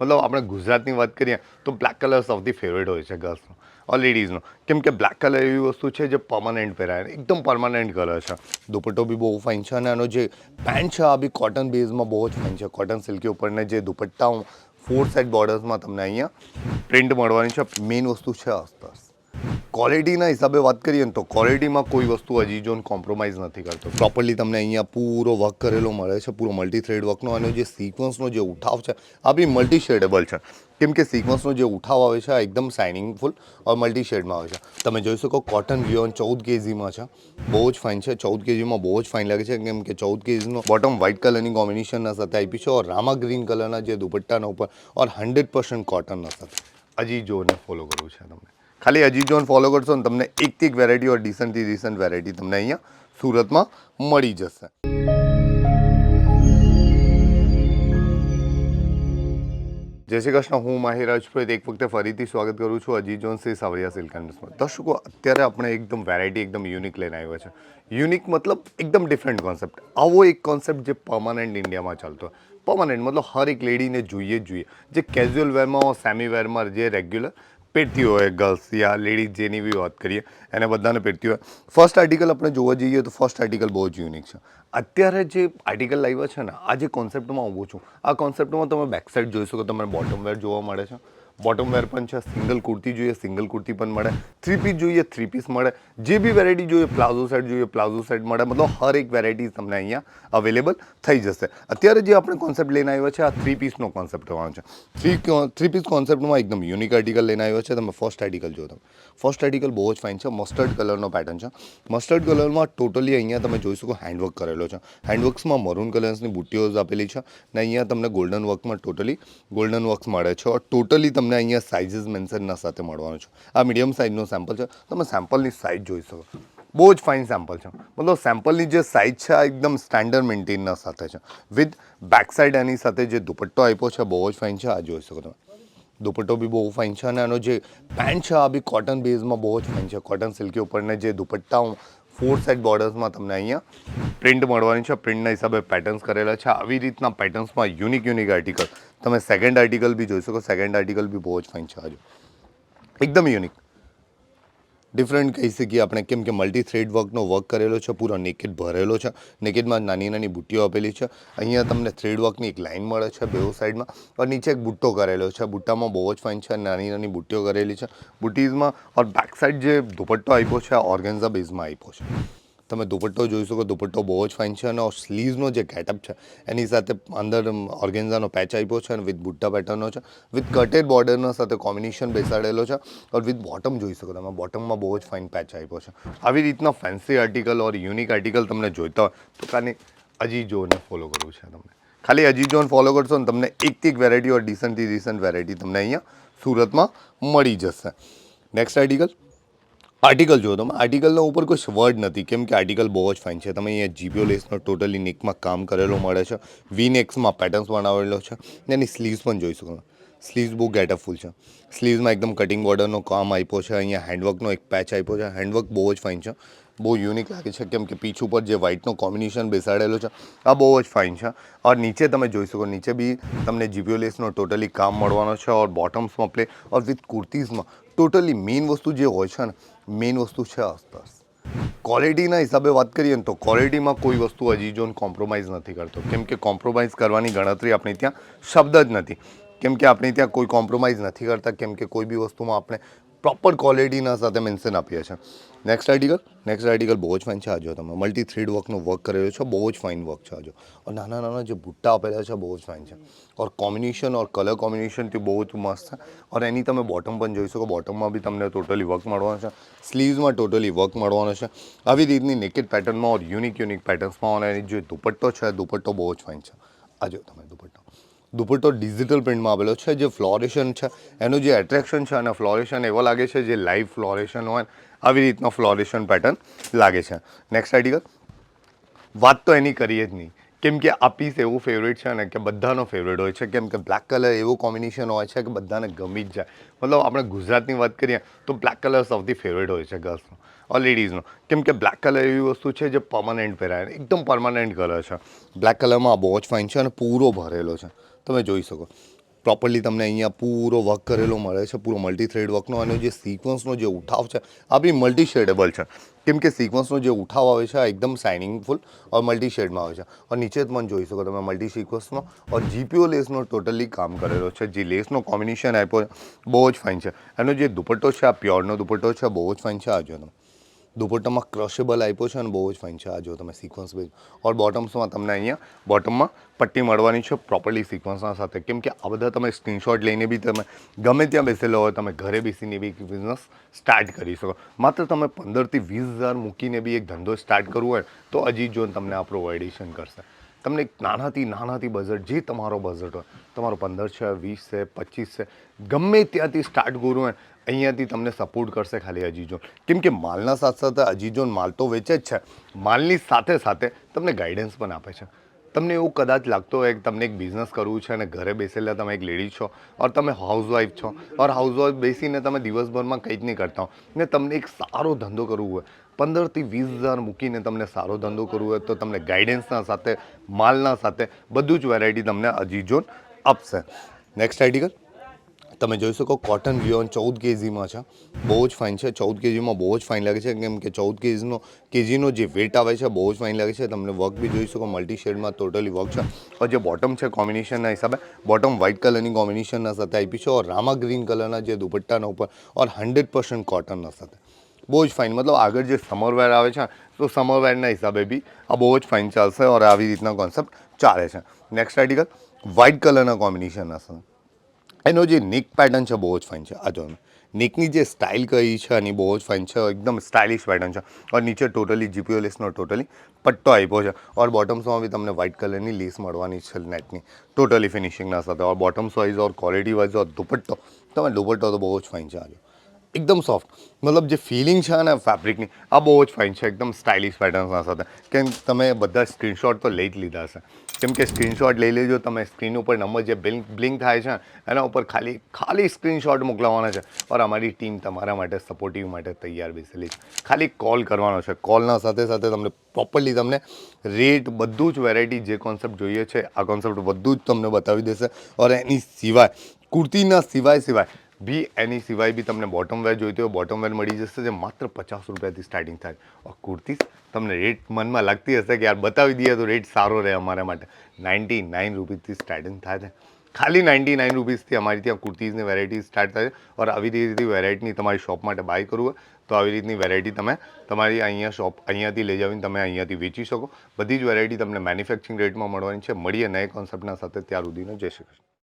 મતલબ આપણે ગુજરાતની વાત કરીએ તો બ્લેક કલર સૌથી ફેવરેટ હોય છે ગર્લ્સનો ઓર લેડીઝનો કેમ કે બ્લેક કલર એવી વસ્તુ છે જે પરમાનન્ટ પહેરાય એકદમ પરમાનન્ટ કલર છે. દુપટ્ટો બી બહુ ફાઇન છે અને આનો જે પેન્ટ છે, આ બી કોટન બેઝમાં બહુ જ ફાઇન છે. કોટન સિલ્કી ઉપરને જે દુપટ્ટા ફોર સાઇડ બોર્ડર્સમાં તમને અહીંયા પ્રિન્ટ મળવાની છે. મેઇન વસ્તુ છે અસ્તર ક્વોલિટીના હિસાબે વાત કરીએ ને તો ક્વોલિટીમાં કોઈ વસ્તુ હજી જોન કોમ્પ્રોમાઇઝ નથી કરતો. પ્રોપરલી તમને અહીંયા પૂરો વર્ક કરેલો મળે છે, પૂરો મલ્ટી થ્રેડ વર્કનો અને જે સિક્વન્સનો જે ઉઠાવ છે, આ બી મલ્ટી શેડેબલ છે. કેમ કે સિક્વન્સનો જે ઉઠાવ આવે છે, આ એકદમ શાઇનિંગફુલ ઓર મલ્ટી શેડમાં આવે છે. તમે જોઈ શકો કોટન વ્યોન ચૌદ કેજીમાં છે. બહુ જ ફાઇન છે, ચૌદ કેજીમાં બહુ જ ફાઇન લાગે છે, કેમ કે ચૌદ કેજીનો બોટમ વ્હાઇટ કલરની કોમ્બિનેશનના સાથે આપી છે, ઓર રામા ગ્રીન કલરના જે દુપટ્ટાના ઉપર, ઓર હંડ્રેડ પર્સન્ટ કોટનના સાથે. હજી જોને ફોલો કરવું છે તમને. ખાલી હજી જોન ફોલો કરશો ને તમને એકથી એક વેરાયટી ઓર ડિસન્ટથી ડિસન્ટ વેરાયટી તમને અહીંયા સુરતમાં મળી જશે. જય શ્રી કૃષ્ણ, હું માહિર રાજપૂત. એક વખતે ફરીથી સ્વાગત કરું છું અજી જોન શ્રી સાવરિયા સિલ્ક એન્ડ્સમાં દર્શકો, અત્યારે આપણે એકદમ વેરાયટી એકદમ યુનિક લઈને આવ્યો છે. યુનિક મતલબ એકદમ ડિફરન્ટ કોન્સેપ્ટ આવો એક કોન્સેપ્ટ જે પરમાનન્ટ ઇન્ડિયામાં ચાલતો હોય. પરમાનન્ટ મતલબ હર એક લેડીને જોઈએ જ જોઈએ. જે કેઝ્યુઅલ વેરમાં સેમી વેરમાં જે રેગ્યુલર પહેરતી હોય ગર્લ્સ યા લેડીઝ જેની બી વાત કરીએ, એને બધાને પહેરતી હોય ફર્સ્ટ આર્ટિકલ આપણે જોવા જઈએ તો ફર્સ્ટ આર્ટિકલ બહુ જ યુનિક છે. અત્યારે જે આર્ટિકલ લાવ્યા છે ને, આ જે કોન્સેપ્ટમાં ઊભું છું, આ કોન્સેપ્ટમાં તમે બેક સાઇડ જોઈ શકો, તમને બોટમ વેર જોવા મળે છે. બોટમ વેર પણ છે સિંગલ કુર્તી જોઈએ સિંગલ કુર્તી પણ મળે. થ્રી પીસ જોઈએ થ્રી પીસ મળે. જે બી વેરાયટી જોઈએ પ્લાઝો સેટ જોઈએ પ્લાઝો સેટ મળે. મતલબ હર એક વેરાયટી તમને અહીંયા અવેલેબલ થઈ જશે. અત્યારે જે આપણે કોન્સેપ્ટ લઈને આવ્યો છે, આ થ્રી પીસનો કોન્સેપ્ટ હોવાનો છે. થ્રી થ્રી પીસ કોન્સેપ્ટમાં એકદમ યુનિક આર્ટિકલ લઈને આવ્યો છે. તમે ફર્સ્ટ આર્ટિકલ જો તમે. ફર્સ્ટ આર્ટિકલ બહુ જ ફાઇન છે. મસ્ટર્ડ કલરનો પેટર્ન છે. મસ્ટર્ડ કલરમાં ટોટલી અહીંયા તમે જોઈ શકો હેન્ડવર્ક કરેલો છે. હેન્ડવર્ક્સમાં મરૂન કલર્સની બુટ્ટીઓ આપેલી છે. ને અહીંયા તમને ગોલ્ડન વર્કમાં ટોટલી ગોલ્ડન વર્ક્સ મળે છે. ટોટલી તમને અહીંયા સાઇઝિસ મેન્શનના સાથે મળવાનો છે. આ મીડિયમ સાઇઝનો સેમ્પલ છે. તમે સેમ્પલની સાઇઝ જોઈ શકો. બહુ જ ફાઇન સેમ્પલ છે. મતલબ સેમ્પલની જે સાઇઝ છે, આ એકદમ સ્ટેન્ડર્ડ મેન્ટેનના સાથે છે. વિથ બેક સાઇડ એની સાથે જે દુપટ્ટો આપ્યો છે, બહુ જ ફાઇન છે. આ જોઈ શકો તમે. દુપટ્ટો બી બહુ ફાઇન છે અને આનો જે પેન્ટ છે, આ બી કોટન બેઝમાં બહુ જ ફાઇન છે. કોટન સિલ્કી ઉપરને જે દુપટ્ટા ફોર સેટ બોર્ડર્સમાં તમને અહીંયા પ્રિન્ટ મળવાની છે. પ્રિન્ટના હિસાબે પેટર્ન્સ કરેલા છે. આવી રીતના પેટર્ન્સમાં યુનિક યુનિક આર્ટિકલ તમે સેકન્ડ આર્ટિકલ બી જોઈ શકો. સેકન્ડ આર્ટિકલ બી બહુ જ ફાઇન છે. હજુ એકદમ યુનિક ડિફરન્ટ કહી શકીએ આપણે કેમ કે મલ્ટી થ્રેડ વર્કનો વર્ક કરેલો છે, પૂરો નેકેટ ભરેલો છે. નેકેટમાં નાની નાની બુટ્ટીઓ આપેલી છે. અહીંયા તમને થ્રેડ વર્કની એક લાઇન મળે છે બેઉ સાઈડમાં ઓર નીચે એક બુટ્ટો કરેલો છે. બુટ્ટામાં બહુ જ ફાઇન છે, નાની નાની બુટ્ટીઓ કરેલી છે. બુટ્ટીઝમાં ઓર બેક સાઈડ જે દુપટ્ટો આપ્યો છે ઓર્ગેન્ઝા બેઝમાં આપ્યો છે. તમે દુપટ્ટો જોઈ શકો, દુપટ્ટો બહુ જ ફાઇન છે અને સ્લીવ્સનો જે ગેટઅપ છે, એની સાથે અંદર ઓર્ગેન્ઝાનો પેચ આપ્યો છે અને વિથ બુટ્ટા પેટર્નનો છે વિથ કટેડ બોર્ડરના સાથે કોમ્બિનેશન બેસાડેલો છે ઓર વિથ બોટમ જોઈ શકો તમે બોટમમાં બહુ જ ફાઇન પેચ આપ્યો છે. આવી રીતના fancy article or unique article તમને જોઈતા હોય તો કાને અજી જોને ફોલો કરવું છે તમને. ખાલી અજી જોન ફોલો કરશો ને તમને એકથી એક વેરાયટી ઓર ડિસન્ટથી ડિસન્ટ વેરાયટી તમને અહીંયા સુરતમાં મળી જશે. નેક્સ્ટ આર્ટિકલ આર્ટિકલ જો તમે. આર્ટિકલના ઉપર કોઈ વર્ડ નથી. કેમ કે આર્ટિકલ બહુ જ ફાઇન છે. તમે અહીંયા જીબીઓ લેસનો ટોટલી નેકમાં કામ કરેલો મળે છે. વી નેક્સમાં પેટર્ન્સ બનાવેલો છે. અને એની સ્લીવ્સ પણ જોઈ શકો. સ્લીવ્સ બહુ ગેટઅપફુલ છે. સ્લીવ્સમાં એકદમ કટિંગ બોર્ડરનો કામ આપ્યો છે. અહીંયા હેન્ડવર્કનો એક પેચ આપ્યો છે. હેન્ડવર્ક બહુ જ ફાઇન છે. બહુ યુનિક લાગે છે. કેમ કે પીછ ઉપર જે વ્હાઇટનો કોમ્બિનેશન બેસાડેલો છે, આ બહુ જ ફાઇન છે. ઓર નીચે તમે જોઈ શકો, નીચે બી તમને જીબીઓ લેસનો ટોટલી કામ મળવાનો છે. ઓર બોટમ્સમાં પ્લે ઓર વિથ કુર્તીઝમાં ટોટલી મેઇન વસ્તુ જે હોય છે ને, મેઇન વસ્તુ છે અસ્તર ક્વોલિટીના હિસાબે વાત કરીએ ને તો ક્વોલિટીમાં કોઈ વસ્તુ હજી જો કોમ્પ્રોમાઇઝ નથી કરતો. કેમ કે કોમ્પ્રોમાઇઝ કરવાની ગણતરી આપણે ત્યાં શબ્દ જ નથી. કેમ કે આપણે ત્યાં કોઈ કોમ્પ્રોમાઇઝ નથી કરતા. કેમ કે કોઈ બી વસ્તુમાં આપણે પ્રોપર ક્વોલિટીના સાથે મેન્શન આપીએ છીએ. નેક્સ્ટ આર્ટિકલ નેક્સ્ટ આર્ટિકલ બહુ જ ફાઇન છે આજો તમે મલ્ટી થ્રીડ વર્કનો વર્ક કરેલો છે, બહુ જ ફાઇન વર્ક છે આજો ઓર નાના નાના જે બુટ્ટા આપેલા છે, બહુ જ ફાઇન છે. Or combination or colour combination તે બહુ જ મસ્ત છે. ઓર એની તમે બોટમ પણ જોઈ શકો. બોટમમાં બી તમને ટોટલી વર્ક મળવાનું છે. સ્લીવ્સમાં ટોટલી વર્ક મળવાનું છે. આવી રીતની નેકેડ પેટર્નમાં ઓર યુનિક યુનિક પેટર્ન્સમાં અને એની જે દુપટ્ટો છે, દુપટ્ટો બહુ જ ફાઇન છે. આજો તમે દુપટ્ટો. દુપટ્ટો ડિજિટલ પ્રિન્ટમાં આવેલો છે, જે ફ્લોરેશન છે, એનું જે એટ્રેક્શન છે અને ફ્લોરેશન એવો લાગે છે જે લાઈવ ફ્લોરેશન હોય, આવી રીતનો ફ્લોરેશન પેટર્ન લાગે છે. નેક્સ્ટ આર્ટિકલ વાત તો એની કરીએ જ નહીં. કેમ કે આ પીસ એવું ફેવરેટ છે ને કે બધાનો ફેવરેટ હોય છે. કેમ કે બ્લેક કલર એવું કોમ્બિનેશન હોય છે કે બધાને ગમી જ જાય. મતલબ આપણે ગુજરાતની વાત કરીએ તો બ્લેક કલર સૌથી ફેવરેટ હોય છે ગર્લ્સનો ઓર લેડીઝનો કેમ કે બ્લેક કલર એવી વસ્તુ છે જે પરમાનન્ટ પહેરાય એકદમ પરમાનન્ટ કલર છે. બ્લેક કલરમાં બહુ જ ફાઇન છે અને પૂરો ભરેલો છે. તમે જોઈ શકો. પ્રોપરલી તમને અહીંયા પૂરો વર્ક કરેલો મળે છે, પૂરો મલ્ટી થ્રેડ વર્કનો અને જે સિક્વન્સનો જે ઉઠાવ છે, આ બી મલ્ટી શેડેબલ છે. કેમ કે સિક્વન્સનો જે ઉઠાવ આવે છે, આ એકદમ શાઇનિંગફુલ ઓર મલ્ટી શેડમાં આવે છે. ઓર નીચે પણ જોઈ શકો તમે મલ્ટી સિક્વન્સનો ઓર જીપીઓ લેસનો ટોટલી કામ કરેલો છે. જે લેસનો કોમ્બિનેશન આપ્યો બહુ જ ફાઇન છે. એનો જે દુપટ્ટો છે, આ પ્યોરનો દુપટ્ટો છે, બહુ જ ફાઇન છે, આ દુપટ્ટામાં ક્રશેબલ આપ્યો છે અને બહુ જ ફાઇન છે. આ જો તમે સિક્વન્સ બેઝ ઓર બોટમ્સમાં તમને અહીંયા બોટમમાં પટ્ટી મળવાની છે પ્રોપરલી સિક્વન્સના સાથે. કેમ કે આ બધા તમે સ્ક્રીનશોટ લઈને બી તમે ગમે ત્યાં બેસેલો હોય, તમે ઘરે બેસીને બી બિઝનેસ સ્ટાર્ટ કરી શકો. માત્ર તમે પંદરથી વીસ હજાર મૂકીને બી એક ધંધો સ્ટાર્ટ કરવો હોય, તો અજીત જોન તમને આ પ્રોવાઇડેશન કરશે. તમને એક નાનાથી નાનાથી બજેટ, જે તમારો બજેટ હોય, તમારો પંદર છે, વીસ છે, પચીસ છે, ગમે ત્યાંથી સ્ટાર્ટ કરવું હોય, અહીંયાથી તમને સપોર્ટ કરશે ખાલી અજીજોન કેમ કે માલના સાથે સાથે અજીજોન માલ તો વેચે જ છે. માલની સાથે સાથે તમને ગાઈડન્સ પણ આપે છે. તમને એવું કદાચ લાગતો હોય કે તમને એક બિઝનેસ કરવું છે અને ઘરે બેસેલા તમે એક લેડી છો ઓર તમે હાઉસવાઈફ છો ઓર હાઉસવાઈફ બેસીને તમે દિવસભરમાં કંઈ જ નહીં કરતા ને તમને એક સારો ધંધો કરવો હોય, પંદરથી વીસ હજાર મૂકીને તમને સારો ધંધો કરવો હોય તો તમને ગાઈડન્સના સાથે, માલના સાથે બધું જ વેરાયટી તમને અજીજોન આપશે. નેક્સ્ટ આર્ટિકલ તમે જોઈ શકો કોટન વિયોન ચૌદ કેજીમાં છે. બહુ જ ફાઇન છે. ચૌદ કેજીમાં બહુ જ ફાઇન લાગે છે. કેમ કે ચૌદ કેજીનો કેજીનો જે વેટ આવે છે બહુ જ ફાઇન લાગે છે. તમને વર્ક બી જોઈ શકો મલ્ટી શેડમાં ટોટલી વર્ક છે. और જે બોટમ છે કોમ્બિનેશનના હિસાબે બોટમ વ્હાઇટ કલરની કોમ્બિનેશનના સાથે આપી છે, ઓર રામા ગ્રીન કલરના જે દુપટ્ટાના ઉપર, ઓર હંડ્રેડ પર્સન્ટ કોટનના સાથે. બહુ જ ફાઇન મતલબ આગળ જે સમર વેર આવે છે, તો સમર વેરના હિસાબે બી આ બહુ જ ફાઇન ચાલશે, ઓર આવી રીતના કોન્સેપ્ટ ચાલે છે. નેક્સ્ટ આર્ટિકલ વ્હાઇટ કલરના કોમ્બિનેશનના સાથે. એનો જે નિક પેટર્ન છે, બહુ જ ફાઇન છે. આ જો નિકની જે સ્ટાઇલ કહી છે, એની બહુ જ ફાઇન છે, એકદમ સ્ટાઇલિશ પેટર્ન છે. ઓર નીચે ટોટલી જીપીઓ લેસનો ટોટલી પટ્ટો આપ્યો છે. ઓર બોટમ્સમાં બી તમને વ્હાઇટ કલરની લેસ મળવાની છે નેટની ટોટલી ફિનિશિંગના સાથે. Or bottoms wise or quality wise or દુપટ્ટો. તમે દુપટ્ટો તો બહુ જ ફાઇન છે આજે એકદમ સોફ્ટ મતલબ જે ફિલિંગ છે ને ફેબ્રિકની આ બહુ જ ફાઇન છે. એકદમ સ્ટાઇલિશ પેટર્ન્સના સાથે. કેમ તમે બધા સ્ક્રીનશોટ તો લઈ જ લીધા હશે. કેમ કે સ્ક્રીનશોટ લઈ લેજો, તમે સ્ક્રીન ઉપર નંબર જે બ્લિંક બ્લિંક થાય છે, એના ઉપર ખાલી ખાલી સ્ક્રીનશોટ મોકલવાના છે. ઓર અમારી ટીમ તમારા માટે સપોર્ટિવ માટે તૈયાર બેસેલી છે. ખાલી કોલ કરવાનો છે. કોલના સાથે સાથે તમને પ્રોપરલી તમને રેટ બધું જ વેરાયટી જે કોન્સેપ્ટ જોઈએ છે, આ કોન્સેપ્ટ બધું જ તમને બતાવી દેશે. ઓર એની સિવાય, કુર્તીના સિવાય સિવાય બી એની સિવાય બી તમને બોટમ વેર જોઈતી હોય બોટમ વેર મળી જશે જે માત્ર પચાસ રૂપિયાથી સ્ટાર્ટિંગ થાય. કુર્તીસ કુર્તી તમને રેટ મનમાં લાગતી હશે કે યાર બતાવી દઈએ તો રેટ સારો રહે અમારા માટે. નાઇન્ટી નાઇન રૂપીસથી સ્ટાર્ટિંગ થાય છે. ખાલી નાઇન્ટી નાઇન રૂપીસથી અમારી ત્યાં કુર્તીઝની વેરાયટી સ્ટાર્ટ થાય છે. ઓર આવી રીતની વેરાયટીની તમારી શોપ માટે બાય કરવું હોય, તો આવી રીતની વેરાયટી તમે તમારી અહીંયા શોપ અહીંયાથી લઈ જાવીને તમે અહીંયાથી વેચી શકો. બધી જ વેરાયટી તમને મેન્યુફેક્ચરિંગ રેટમાં મળવાની છે. મળીએ નયા કોન્સેપ્ટના સાથે. ત્યાર સુધીનો જય શ્રી કૃષ્ણ.